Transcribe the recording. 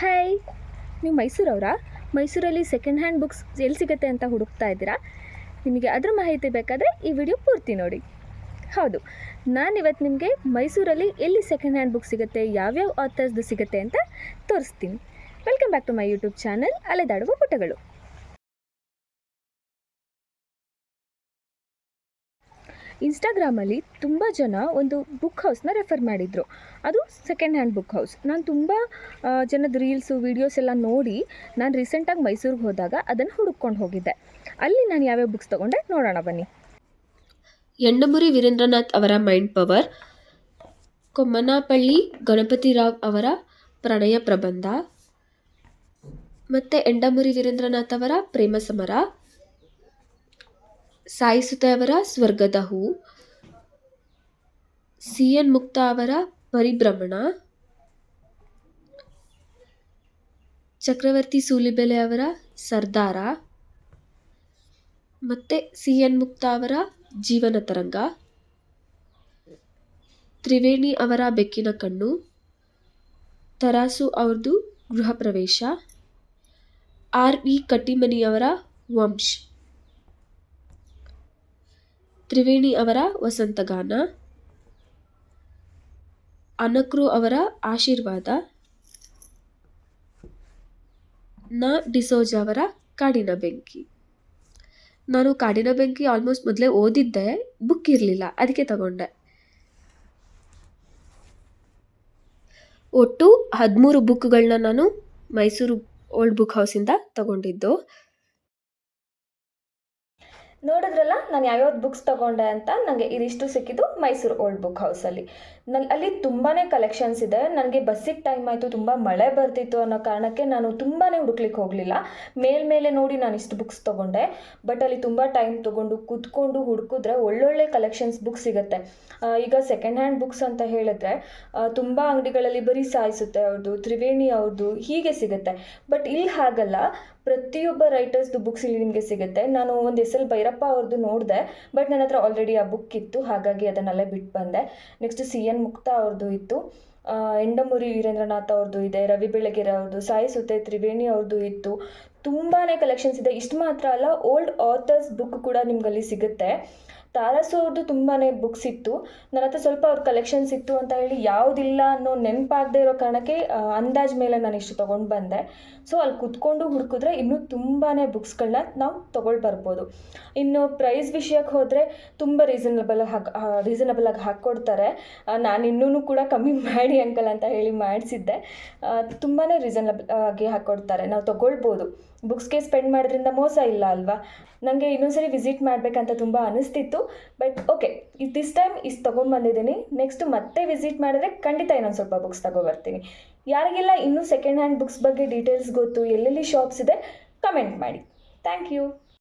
Hi ನೀವು ಮೈಸೂರವರಾ? ಮೈಸೂರಲ್ಲಿ second hand books ಎಲ್ಲಿ ಸಿಗುತ್ತೆ ಅಂತ ಹುಡುಕ್ತಾ ಇದ್ದೀರಾ? ನಿಮಗೆ ಅದ್ರ ಮಾಹಿತಿ ಬೇಕಾದರೆ ಈ ವಿಡಿಯೋ ಪೂರ್ತಿ ನೋಡಿ. ಹೌದು. ನಾನಿವತ್ತು ನಿಮಗೆ ಮೈಸೂರಲ್ಲಿ ಎಲ್ಲಿ ಸೆಕೆಂಡ್ ಹ್ಯಾಂಡ್ ಬುಕ್ ಸಿಗುತ್ತೆ, ಯಾವ್ಯಾವ ಆಥರ್ಸ್ದು ಸಿಗುತ್ತೆ ಅಂತ ತೋರಿಸ್ತೀನಿ. Welcome back to my YouTube channel ಅಲೆದಾಡುವ ಪುಟಗಳು. ಇನ್ಸ್ಟಾಗ್ರಾಮಲ್ಲಿ ತುಂಬ ಜನ ಒಂದು ಬುಕ್ ಹೌಸ್ನ ರೆಫರ್ ಮಾಡಿದರು. ಅದು ಸೆಕೆಂಡ್ ಹ್ಯಾಂಡ್ ಬುಕ್ ಹೌಸ್ ನಾನು ತುಂಬ ಜನದ ರೀಲ್ಸು ವೀಡಿಯೋಸ್ ಎಲ್ಲ ನೋಡಿ ನಾನು ರೀಸೆಂಟಾಗಿ ಮೈಸೂರಿಗೆ ಹೋದಾಗ ಅದನ್ನು ಹುಡುಕೊಂಡು ಹೋಗಿದ್ದೆ. ಅಲ್ಲಿ ನಾನು ಯಾವ್ಯಾವ ಬುಕ್ಸ್ ತೊಗೊಂಡೆ ನೋಡೋಣ ಬನ್ನಿ. ಎಂಡಮುರಿ ವೀರೇಂದ್ರನಾಥ್ ಅವರ ಮೈಂಡ್ ಪವರ್ ಕೊಮ್ಮನಪಳ್ಳಿ ಗಣಪತಿರಾವ್ ಅವರ ಪ್ರಣಯ ಪ್ರಬಂಧ, ಮತ್ತು ಎಂಡಮುರಿ ವೀರೇಂದ್ರನಾಥ್ ಅವರ ಪ್ರೇಮ ಸಮರ ಸಾಯಿಸುತ್ತೆ ಅವರ ಸ್ವರ್ಗದ ಹೂ ಸಿ ಎನ್ ಮುಕ್ತ ಅವರ ಪರಿಭ್ರಮಣ, ಚಕ್ರವರ್ತಿ ಸೂಲಿಬೆಲೆ ಅವರ ಸರ್ದಾರ, ಮತ್ತು ಸಿ ಎನ್ ಮುಕ್ತ ಅವರ ಜೀವನ ತರಂಗ, ತ್ರಿವೇಣಿ ಅವರ ಬೆಕ್ಕಿನ ಕಣ್ಣು, ತರಾಸು ಅವ್ರದ್ದು ಗೃಹ ಪ್ರವೇಶ ಆರ್ ವಿ ಕಟ್ಟಿಮನಿಯವರ ವಂಶ್. ತ್ರಿವೇಣಿ ಅವರ ವಸಂತಗಾನ, ಅನಕ್ರು ಅವರ ಆಶೀರ್ವಾದ, ನ ಡಿಸೋಜ ಅವರ ಕಾಡಿನ ಬೆಂಕಿ. ನಾನು ಕಾಡಿನ ಬೆಂಕಿ ಆಲ್ಮೋಸ್ಟ್ ಮೊದಲೇ ಓದಿದ್ದೆ ಬುಕ್ ಇರಲಿಲ್ಲ, ಅದಕ್ಕೆ ತಗೊಂಡೆ. ಒಟ್ಟು ಹದಿಮೂರು ಬುಕ್ಗಳನ್ನ ನಾನು ಮೈಸೂರು ಓಲ್ಡ್ ಬುಕ್ ಹೌಸಿಂದ ತಗೊಂಡಿದ್ದು. ನೋಡಿದ್ರಲ್ಲ, ನಾನು ಯಾವ್ಯಾವ್ದು ಬುಕ್ಸ್ ತೊಗೊಂಡೆ ಅಂತ ನನಗೆ ಇದಿಷ್ಟು ಸಿಕ್ಕಿದ್ದು ಮೈಸೂರು ಓಲ್ಡ್ ಬುಕ್ ಹೌಸಲ್ಲಿ ನನ್ನ ಅಲ್ಲಿ ತುಂಬಾ ಕಲೆಕ್ಷನ್ಸ್ ಇದೆ. ನನಗೆ ಬಸ್ಸಿಗೆ ಟೈಮ್ ಆಯಿತು, ತುಂಬ ಮಳೆ ಬರ್ತಿತ್ತು ಅನ್ನೋ ಕಾರಣಕ್ಕೆ ನಾನು ತುಂಬಾ ಹುಡುಕ್ಲಿಕ್ಕೆ ಹೋಗಲಿಲ್ಲ. ಮೇಲ್ಮೇಲೆ ನೋಡಿ ನಾನು ಇಷ್ಟು ಬುಕ್ಸ್ ತೊಗೊಂಡೆ. ಬಟ್ ಅಲ್ಲಿ ತುಂಬ ಟೈಮ್ ತೊಗೊಂಡು ಕೂತ್ಕೊಂಡು ಹುಡುಕಿದ್ರೆ ಒಳ್ಳೊಳ್ಳೆ ಕಲೆಕ್ಷನ್ಸ್ ಬುಕ್ಸ್ ಸಿಗುತ್ತೆ. ಈಗ ಸೆಕೆಂಡ್ ಹ್ಯಾಂಡ್ ಬುಕ್ಸ್ ಅಂತ ಹೇಳಿದ್ರೆ ತುಂಬ ಅಂಗಡಿಗಳಲ್ಲಿ ಬರೀ ಸಾಯಿಸುತ್ತೆ ಅವ್ರದ್ದು ತ್ರಿವೇಣಿ ಅವ್ರದ್ದು ಹೀಗೆ ಸಿಗುತ್ತೆ. ಬಟ್ ಇಲ್ಲಿ ಹಾಗಲ್ಲ. ಪ್ರತಿಯೊಬ್ಬ ರೈಟರ್ಸ್ದು ಬುಕ್ಸ್ ಇಲ್ಲಿ ನಿಮಗೆ ಸಿಗುತ್ತೆ. ನಾನು ಒಂದು ಎಸ್ ಎಲ್ ಭೈರಪ್ಪ ಅವ್ರದ್ದು ನೋಡಿದೆ ಬಟ್ ನನ್ನ ಹತ್ರ ಆಲ್ರೆಡಿ ಆ ಬುಕ್ ಇತ್ತು, ಹಾಗಾಗಿ ಅದನ್ನಲ್ಲೇ ಬಿಟ್ಟು ಬಂದೆ. ನೆಕ್ಸ್ಟ್ ಸಿ ಎನ್ ಮುಕ್ತಾ ಅವ್ರದ್ದು ಇತ್ತು. ಎಂಡಮೂರಿ ವೀರೇಂದ್ರನಾಥ್ ಅವ್ರದ್ದು ಇದೆ, ರವಿ ಬೆಳಗೆರೆ ಅವ್ರದ್ದು ಸಾಯಿ ಸುತೆ ತ್ರಿವೇಣಿ ಅವ್ರದ್ದು ಇತ್ತು. ತುಂಬಾ ಕಲೆಕ್ಷನ್ಸ್ ಇದೆ. ಇಷ್ಟು ಮಾತ್ರ ಅಲ್ಲ ಓಲ್ಡ್ ಆಥರ್ಸ್ ಬುಕ್ ಕೂಡ ನಿಮ್ಗಲ್ಲಿ ಸಿಗುತ್ತೆ. ತಾರಸು ಅವ್ರದ್ದು ತುಂಬಾ ಬುಕ್ಸ್ ಇತ್ತು. ನನ್ನ ಹತ್ರ ಸ್ವಲ್ಪ ಅವ್ರ ಕಲೆಕ್ಷನ್ಸ್ ಇತ್ತು ಅಂತ ಹೇಳಿ ಯಾವುದಿಲ್ಲ ಅನ್ನೋ ನೆನಪಾಗದೇ ಇರೋ ಕಾರಣಕ್ಕೆ ಅಂದಾಜ್ ಮೇಲೆ ನಾನು ಇಷ್ಟು ತೊಗೊಂಡು ಬಂದೆ. ಸೊ ಅಲ್ಲಿ ಕುತ್ಕೊಂಡು ಹುಡುಕಿದ್ರೆ ಇನ್ನೂ ತುಂಬಾ ಬುಕ್ಸ್ಗಳನ್ನ ನಾವು ತೊಗೊಳ್ ಬರ್ಬೋದು. ಇನ್ನು ಪ್ರೈಸ್ ವಿಷಯಕ್ಕೆ ಹೋದರೆ ತುಂಬ ರೀಸನಬಲ್ ಹಾಕಿ ರೀಸನಬಲ್ ಆಗಿ ಹಾಕ್ಕೊಡ್ತಾರೆ ನಾನು ಇನ್ನೂ ಕೂಡ ಕಮ್ಮಿ ಮಾಡಿ ಅಂಕಲ್ ಅಂತ ಹೇಳಿ ಮಾಡಿಸಿದ್ದೆ. ತುಂಬಾ ರೀಸನಬಲ್ ಆಗಿ ಹಾಕ್ಕೊಡ್ತಾರೆ ನಾವು ತೊಗೊಳ್ಬೋದು. ಬುಕ್ಸ್ಗೆ ಸ್ಪೆಂಡ್ ಮಾಡೋದ್ರಿಂದ ಮೋಸ ಇಲ್ಲ ಅಲ್ವಾ? ನನಗೆ ಇನ್ನೊಂದ್ಸರಿ ವಿಸಿಟ್ ಮಾಡಬೇಕಂತ ತುಂಬ ಅನಿಸ್ತಿತ್ತು. ಬಟ್ ಓಕೆ ದಿಸ್ ಟೈಮ್ ಇಷ್ಟು ತೊಗೊಂಡು ಬಂದಿದ್ದೀನಿ. ನೆಕ್ಸ್ಟ್ ಮತ್ತೆ ವಿಸಿಟ್ ಮಾಡಿದ್ರೆ ಖಂಡಿತ ಇನ್ನೊಂದು ಸ್ವಲ್ಪ ಬುಕ್ಸ್ ತಗೊಬರ್ತೀನಿ. ಯಾರಿಗೆಲ್ಲ ಇನ್ನೂ ಸೆಕೆಂಡ್ ಹ್ಯಾಂಡ್ ಬುಕ್ಸ್ ಬಗ್ಗೆ ಡೀಟೇಲ್ಸ್ ಗೊತ್ತು, ಎಲ್ಲೆಲ್ಲಿ ಶಾಪ್ಸ್ ಇದೆ ಕಮೆಂಟ್ ಮಾಡಿ. Thank you